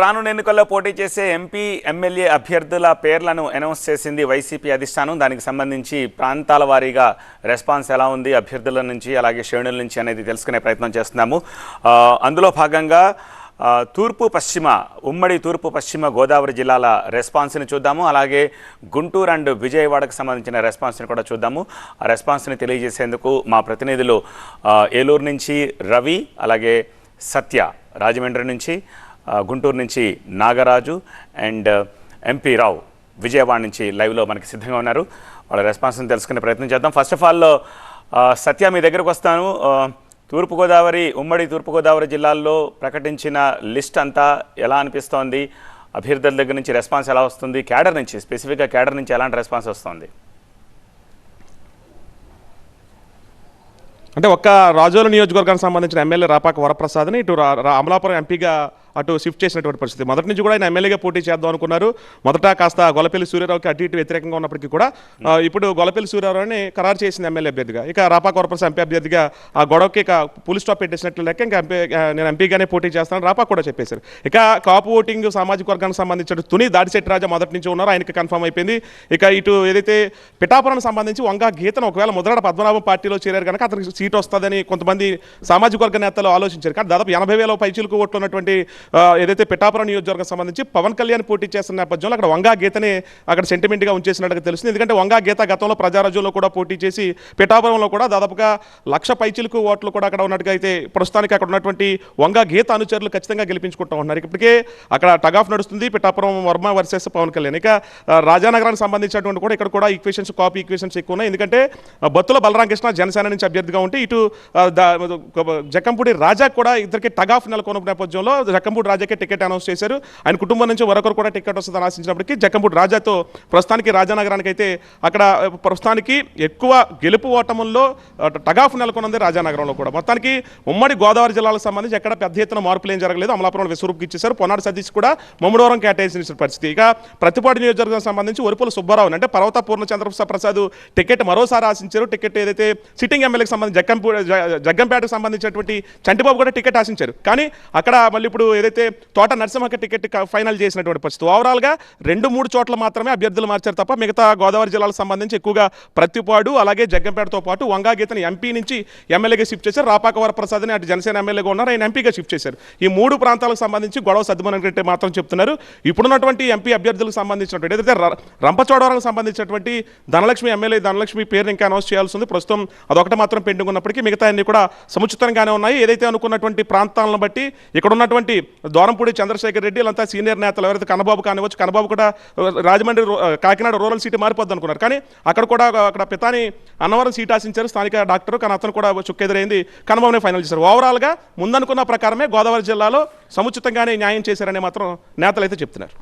రానున్న ఎన్నికల్లో పోటీ చేసే ఎంపీ ఎమ్మెల్యే అభ్యర్థుల పేర్లను అనౌన్స్ చేసింది వైసీపీ అధిష్టానం. దానికి సంబంధించి ప్రాంతాల వారీగా రెస్పాన్స్ ఎలా ఉంది అభ్యర్థుల నుంచి అలాగే శ్రేణుల నుంచి అనేది తెలుసుకునే ప్రయత్నం చేస్తున్నాము. అందులో భాగంగా తూర్పు పశ్చిమ ఉమ్మడి తూర్పు పశ్చిమ గోదావరి జిల్లాల రెస్పాన్స్ని చూద్దాము. అలాగే గుంటూరు అండ్ విజయవాడకు సంబంధించిన రెస్పాన్స్ని కూడా చూద్దాము. ఆ రెస్పాన్స్ని తెలియజేసేందుకు మా ప్రతినిధులు ఏలూరు నుంచి రవి అలాగే సత్య రాజమండ్రి నుంచి గుంటూరు నుంచి నాగరాజు అండ్ ఎంపీ రావు విజయవాడ నుంచి లైవ్లో మనకి సిద్ధంగా ఉన్నారు. వాళ్ళ రెస్పాన్స్ని తెలుసుకునే ప్రయత్నం చేద్దాం. ఫస్ట్ ఆఫ్ ఆల్ సత్య మీ దగ్గరకు వస్తాను. తూర్పుగోదావరి ఉమ్మడి తూర్పుగోదావరి జిల్లాల్లో ప్రకటించిన లిస్ట్ అంతా ఎలా అనిపిస్తోంది? అభ్యర్థుల దగ్గర నుంచి రెస్పాన్స్ ఎలా వస్తుంది? క్యాడర్ నుంచి స్పెసిఫిక్గా క్యాడర్ నుంచి ఎలాంటి రెస్పాన్స్ వస్తుంది? అంటే ఒక్క రాజోల నియోజకవర్గానికి సంబంధించిన ఎమ్మెల్యే రాపాక వరప్రసాద్ని ఇటు రా- అమలాపురం ఎంపీగా అటు షిఫ్ట్ చేసినటువంటి పరిస్థితి. మొదటి నుంచి కూడా ఆయన ఎమ్మెల్యేగా పోటీ చేద్దాం అనుకున్నారు. మొదట కాస్త గొలపల్లి సూర్యారావుకి అటు ఇటు వ్యతిరేకంగా ఉన్నప్పటికీ కూడా ఇప్పుడు గొలపల్లి సూర్యారావుని ఖరారు చేసింది ఎమ్మెల్యే అభ్యర్థిగా. ఇక రాపా కార్పొరేషన్ ఎంపీ అభ్యర్థిగా ఆ గొడవకి ఇక పులి స్టాప్ పెట్టేసినట్లు లెక్క ఇంకా ఎంపీ నేను ఎంపీగానే పోటీ చేస్తానని రాపా కూడా చెప్పేశారు. ఇక కాపు ఓటింగ్ సామాజిక వర్గానికి సంబంధించిన తుని దాడిశెట్టి రాజా మొదటి నుంచి ఉన్నారు. ఆయనకి కన్ఫర్మ్ అయిపోయింది. ఇక ఇటు ఏదైతే పిఠాపురానికి సంబంధించి వంగా గీతను ఒకవేళ ముద్రాడ పద్మనాభం పార్టీలో చేరారు కనుక అతనికి సీట్ వస్తుందని కొంతమంది సామాజిక వర్గ నేతలు ఆలోచించారు. కానీ దాదాపు ఎనభై వేల పైచీలకు ఓట్లు ఉన్నటువంటి ఏదైతే పిఠాపురం నియోజకవర్గం సంబంధించి పవన్ కళ్యాణ్ పోటీ చేస్తున్న నేపథ్యంలో అక్కడ వంగా గీతని అక్కడ సెంటిమెంట్గా ఉంచేసినట్టుగా తెలుస్తుంది. ఎందుకంటే వంగా గీత గతంలో ప్రజారాజ్యంలో కూడా పోటీ చేసి పిఠాపురంలో కూడా దాదాపుగా లక్ష పైచిలకు ఓట్లు కూడా అక్కడ ఉన్నట్టుగా అయితే ప్రస్తుతానికి అక్కడ ఉన్నటువంటి వంగా గీత అనుచరులు ఖచ్చితంగా గెలిపించుకుంటూ ఉన్నారు ఇప్పటికే అక్కడ టగ్ ఆఫ్ నడుస్తుంది. పిఠాపురం వర్మ వర్సెస్ పవన్ కళ్యాణ్. ఇక రాజానగరానికి సంబంధించినటువంటి కూడా ఇక్కడ కూడా ఈక్వేషన్స్ కాపీ ఈక్వేషన్స్ ఎక్కువ ఉన్నాయి. ఎందుకంటే బత్తుల బలరామకృష్ణ జనసేన నుంచి అభ్యర్థిగా ఉంటే ఇటు ఆ, జక్కంపూడి రాజా కూడా ఇద్దరికి టగ్ ఆఫ్ నెలకొన్న నేపథ్యంలో జక్కంపూడి రాజాకే టికెట్ అనౌన్స్ చేశారు. ఆయన కుటుంబం నుంచి మరొకరు కూడా టికెట్ వస్తుందని ఆశించినప్పటికీ జక్కంపూడి రాజాతో ప్రస్తుతానికి రాజానగరానికి అయితే అక్కడ ప్రస్తుతానికి ఎక్కువ గెలుపు ఓటముల్లో టగాఫ్ టగ్ నెలకొన్నది రాజానగరంలో కూడా. మొత్తానికి ఉమ్మడి గోదావరి జిల్లాలకు సంబంధించి ఎక్కడ పెద్ద ఎత్తున మార్పులు ఏం జరగలేదు. అమలాపురం విశ్వరూపుకి ఇచ్చేశారు. పొన్నాడు సతీష్ కూడా మమ్మడవరం కేటాయించిన పరిస్థితి. ఇక ప్రతిపాటి నియోజకవర్గం సంబంధించి ఒరుపుల సుబ్బారావు అంటే పర్వత పూర్ణ చంద్రప్రసాద్ ప్రసాద్ టికెట్ మరోసారి ఆశించారు. టికెట్ ఏదైతే సిట్టింగ్ ఎమ్మెల్యేకి సంబంధించి జగ్గంపూ జ- జగ్గంపేటకు సంబంధించినటువంటి చంటిబాబు కూడా టికెట్ ఆశించారు. కానీ అక్కడ మళ్ళీ ఇప్పుడు ఏదైతే తోట నరసింహకి టికెట్ ఫైనల్ చేసినటువంటి పరిస్థితి ఓవరాల్గా రెండు మూడు చోట్ల మాత్రమే అభ్యర్థులు మార్చారు తప్ప మిగతా గోదావరి జిల్లాలకు సంబంధించి ఎక్కువగా ప్రతిపాడు అలాగే జగ్గంపేటతో పాటు వంగాగీతని ఎంపీ నుంచి ఎమ్మెల్యేగా షిఫ్ట్ చేశారు. రాపాక వరప్రసాద్ని అటు జనసేన ఎమ్మెల్యేగా ఉన్నారు. ఆయన ఎంపీగా షిఫ్ట్ చేశారు. ఈ మూడు ప్రాంతాలకు సంబంధించి గొడవ సద్దుమనగట్టే మాత్రం చెప్తున్నారు. ఇప్పుడున్నటువంటి ఎంపీ అభ్యర్థులకు సంబంధించినటువంటి ఏదైతే ర- సంబంధించినటువంటి ధనలక్ష్మి ఎమ్మెల్యే ధనలక్ష్మి పేరుని ఇంకా అనౌన్స్ చేయాల్సి ఉంది. ప్రస్తుతం అదొకటి మాత్రం పెండింగ్ ఉన్నప్పటికీ మిగతా అన్ని కూడా సముచితంగానే ఉన్నాయి. ఏదైతే అనుకున్నటువంటి ప్రాంతాలను బట్టి ఇక్కడ ఉన్నటువంటి దూరంపూడి చంద్రశేఖర్ రెడ్డి వీళ్ళంతా సీనియర్ నేతలు. ఎవరైతే కన్నబాబు కానివచ్చు కన్నబాబు కూడా రాజమండ్రి కాకినాడ రూరల్ సీటు మారిపోద్ది అనుకున్నారు. కానీ అక్కడ కూడా అక్కడ పితాని అన్నవరం సీట్ ఆశించారు స్థానిక డాక్టర్. కానీ అతను కూడా చుక్కెదురైంది. కన్నబాబునే ఫైనల్ చేశారు. ఓవరాల్గా ముందనుకున్న ప్రకారమే గోదావరి జిల్లాలో సముచితంగానే న్యాయం చేశారని మాత్రం నేతలు అయితే చెప్తున్నారు.